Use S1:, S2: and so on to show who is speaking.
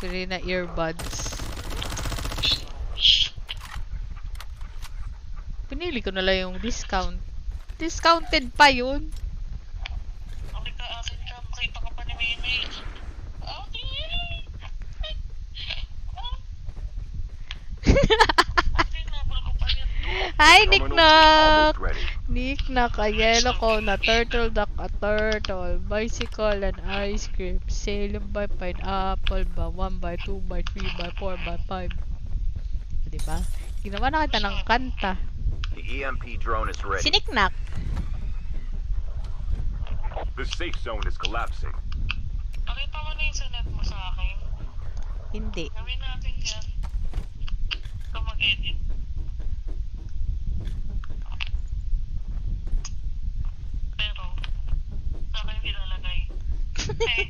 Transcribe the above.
S1: Pili na earbuds. Pinili ko na lang yung discount. Discounted pa yun.
S2: Okay ka, akin. Okay, nabal ko pa yan.
S1: Hi, Nick
S3: Terminal is
S1: Knock!
S3: almost ready.
S1: Nick Knock, a yellow cone, a turtle duck, a turtle, bicycle, and ice cream, sailing by pineapple by 1 by 2 by 3 by 4 by 5. Diba? Ginawa na kita ng kanta.
S3: The EMP drone is ready.
S1: Si Nick Knock.
S3: The safe zone is collapsing.
S2: Pakita mo na yung sunod mo sa akin.
S1: Hindi.
S2: Gawin natin yan. Ikaw mag-edit. okay.